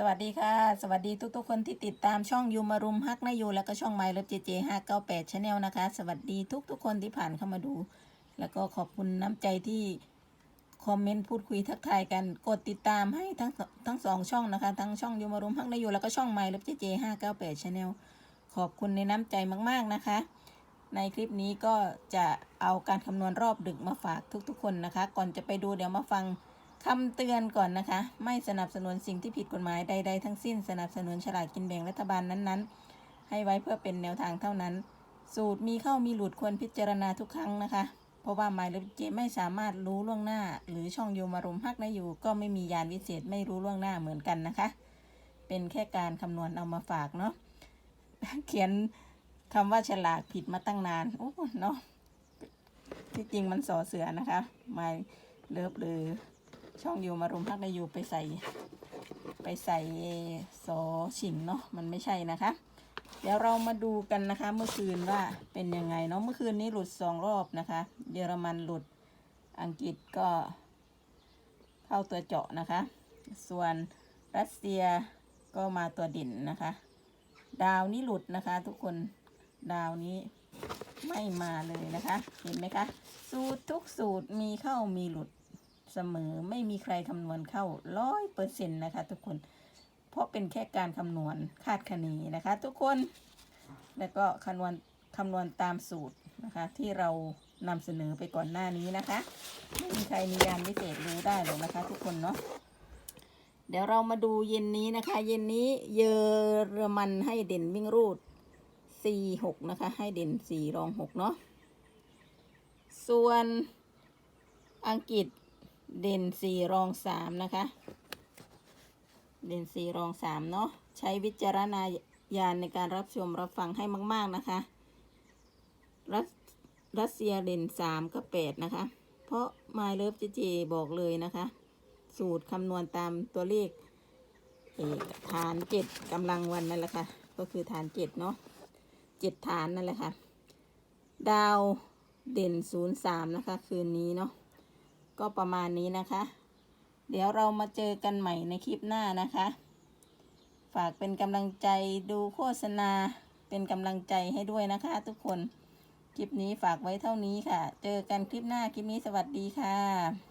สวัสดีค่ะ สวัสดีทุกๆคนที่ติดตามช่องยูมารุมฮักนายูแล้วก็ช่องไมล์เลิฟเจเจห้าเก้าแปดชาแนลนะคะ สวัสดีทุกๆคนที่ผ่านเข้ามาดู แล้วก็ขอบคุณน้ำใจที่คอมเมนต์พูดคุยทักทายกันกดติดตามให้ทั้งทั้งสองช่องนะคะ ทั้งช่องยูมารุมฮักนายูแล้วก็ช่องไมล์เลิฟเจเจห้าเก้าแปดชาแนลขอบคุณในน้ำใจมากๆนะคะ ในคลิปนี้ก็จะเอาการคำนวณรอบดึกมาฝากทุกๆคนนะคะ ก่อนจะไปดูเดี๋ยวมาฟัง คำเตือนก่อนนะคะ ไม่สนับสนุนสิ่งที่ผิดกฎหมายใด ๆ ทั้งสิ้นสนับสนุนฉลากกินแบ่งรัฐบาลนั้นๆ ให้ไว้เพื่อเป็นแนวทางเท่านั้น สูตรมีเข้ามีหลุดควรพิจารณาทุกครั้งนะคะ เพราะว่าหมายเลขเจไม่สามารถรู้ล่วงหน้า หรือช่องโยมารมฮักนะอยู่ ก็ไม่มียานวิเศษไม่รู้ล่วงหน้าเหมือนกันนะคะ เป็นแค่การคำนวณเอามาฝากเนาะเขียนคำว่าฉลากผิดมาตั้งนานโอ้เนาะที่จริงมันสอเสือนะคะหมายเลิฟหรือ ช่องยูมารุมพักในยูไปใส่ ไปใส่สอฉิงเนาะมันไม่ใช่นะคะ เดี๋ยวเรามาดูกันนะคะ เมื่อคืนว่าเป็นยังไงเนาะเมื่อคืนนี้หลุดสองรอบนะคะ เยอรมันหลุดอังกฤษก็เข้าตัวเจาะนะคะ ส่วนรัสเซียก็มาตัวเด่นนะคะ ดาวนี้หลุดนะคะ ทุกคนดาวนี้ไม่มาเลยนะคะ เห็นไหมคะ สูตรทุกสูตรมีเข้ามีหลุด เสมอไม่มีใครคำนวณเข้าร้อยเปอร์เซ็นต์นะคะทุกคน เพราะเป็นแค่การคำนวณคาดคะเนนะคะทุกคน แล้วก็คำนวณคำนวณตามสูตรนะคะที่เรานำเสนอไปก่อนหน้านี้นะคะ ไม่มีใครมียานวิเศษรู้ได้หรอกนะคะ ทุกคนเนาะเดี๋ยวเรามาดูเย็นนี้นะคะ เย็นนี้เยอรมันให้เด่นวิ่งรูด4 6นะคะ ให้เด่น4รอง6เนาะส่วนอังกฤษ เด่นสี่รองสามนะคะ เด่นสี่รองสามเนาะใช้วิจารณญาณในการรับชมรับฟังให้มาก ๆนะคะ รัสรัสเซียเด่นสามกับแปดนะคะ เพราะมายเลิฟเจเจบอกเลยนะคะ สูตรคำนวณตามตัวเลขฐานเจ็ดกำลังวันนั่นแหละค่ะ ก็คือฐานเจ็ดเนาะเจ็ดฐานนั่นแหละค่ะ ดาวเด่นศูนย์สามนะคะ คืนนี้เนาะ ก็ประมาณนี้นะคะ เดี๋ยวเรามาเจอกันใหม่ในคลิปหน้านะคะ ฝากเป็นกำลังใจดูโฆษณาเป็นกำลังใจให้ด้วยนะคะ ทุกคน คลิปนี้ฝากไว้เท่านี้ค่ะ เจอกันคลิปหน้าคลิปนี้สวัสดีค่ะ